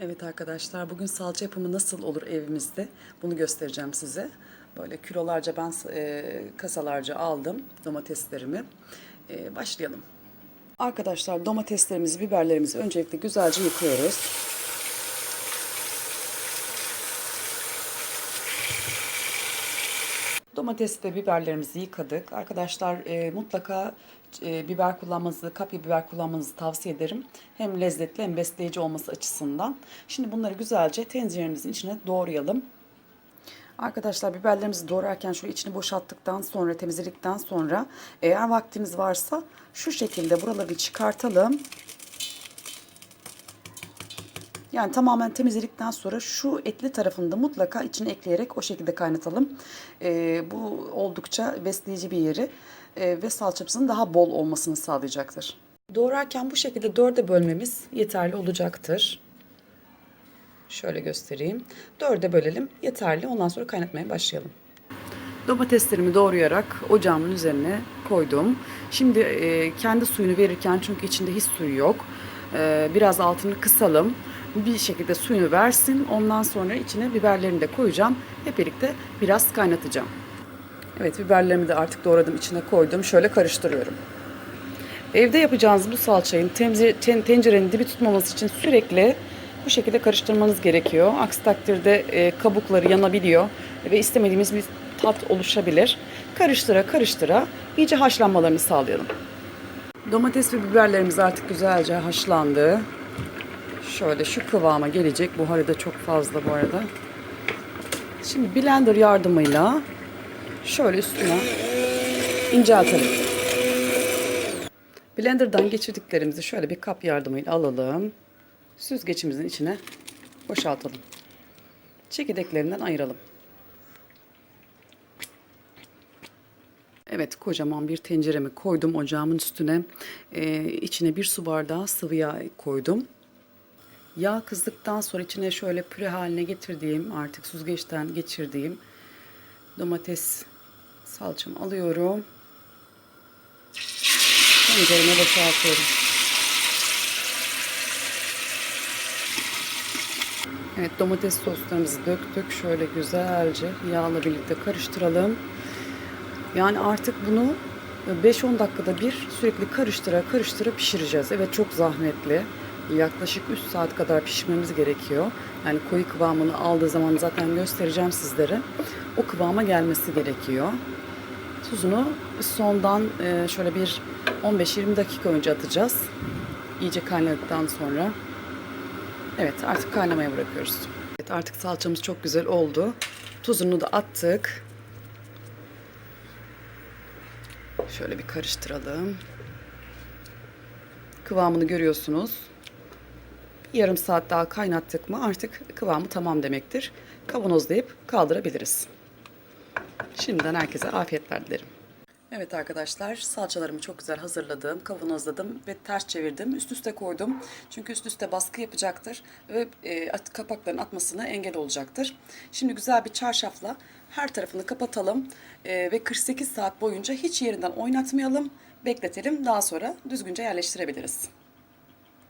Evet arkadaşlar bugün salça yapımı nasıl olur evimizde bunu göstereceğim size. Böyle kilolarca ben e, kasalarca aldım domateslerimi. E, başlayalım. Arkadaşlar domateslerimizi, biberlerimizi öncelikle güzelce yıkıyoruz. Domates ve biberlerimizi yıkadık. Arkadaşlar e, mutlaka e, biber kullanmanızı, kapya biber kullanmanızı tavsiye ederim. Hem lezzetli hem besleyici olması açısından. Şimdi bunları güzelce tenceremizin içine doğrayalım. Arkadaşlar biberlerimizi doğrarken şu içini boşalttıktan sonra, temizledikten sonra eğer vaktimiz varsa şu şekilde buraları çıkartalım. Yani tamamen temizledikten sonra şu etli tarafını da mutlaka içine ekleyerek o şekilde kaynatalım. Ee, bu oldukça besleyici bir yeri ee, ve salçamızın daha bol olmasını sağlayacaktır. Doğrarken bu şekilde dörde bölmemiz yeterli olacaktır. Şöyle göstereyim. Dörde bölelim yeterli. Ondan sonra kaynatmaya başlayalım. Domateslerimi doğrayarak ocağımın üzerine koydum. Şimdi e, kendi suyunu verirken çünkü içinde hiç suyu yok. E, biraz altını kısalım. Bir şekilde suyunu versin. Ondan sonra içine biberlerini de koyacağım. Hep birlikte biraz kaynatacağım. Evet biberlerimi de artık doğradım içine koydum. Şöyle karıştırıyorum. Evde yapacağınız bu salçayın tencerenin dibi tutmaması için sürekli bu şekilde karıştırmanız gerekiyor. Aksi takdirde e, kabukları yanabiliyor ve istemediğimiz bir tat oluşabilir. Karıştıra karıştıra iyice haşlanmalarını sağlayalım. Domates ve biberlerimiz artık güzelce haşlandı. Şöyle şu kıvama gelecek. Buharı da çok fazla bu arada. Şimdi blender yardımıyla şöyle üstüne inceltelim. Blender'dan geçirdiklerimizi şöyle bir kap yardımıyla alalım. Süzgecimizin içine boşaltalım. Çekirdeklerinden ayıralım. Evet kocaman bir tenceremi koydum ocağımın üstüne. Ee, içine bir su bardağı sıvı yağ koydum. Yağ kızdıktan sonra içine şöyle püre haline getirdiğim artık süzgeçten geçirdiğim domates salçamı alıyorum. Tencereme boşaltıyorum. Evet domates soslarımızı döktük. Şöyle güzelce yağla birlikte karıştıralım. Yani artık bunu 5-10 dakikada bir sürekli karıştıra karıştıra pişireceğiz. Evet çok zahmetli. Yaklaşık 3 saat kadar pişmemiz gerekiyor. Yani koyu kıvamını aldığı zaman zaten göstereceğim sizlere. O kıvama gelmesi gerekiyor. Tuzunu sondan e, şöyle bir 15-20 dakika önce atacağız. İyice kaynadıktan sonra. Evet artık kaynamaya bırakıyoruz. Evet artık salçamız çok güzel oldu. Tuzunu da attık. Şöyle bir karıştıralım. Kıvamını görüyorsunuz. Yarım saat daha kaynattık mı artık kıvamı tamam demektir. Kavanozlayıp kaldırabiliriz. Şimdiden herkese afiyetler dilerim. Evet arkadaşlar salçalarımı çok güzel hazırladım, kavanozladım ve ters çevirdim. Üst üste koydum. Çünkü üst üste baskı yapacaktır ve e, kapakların atmasına engel olacaktır. Şimdi güzel bir çarşafla her tarafını kapatalım e, ve 48 saat boyunca hiç yerinden oynatmayalım, bekletelim. Daha sonra düzgünce yerleştirebiliriz.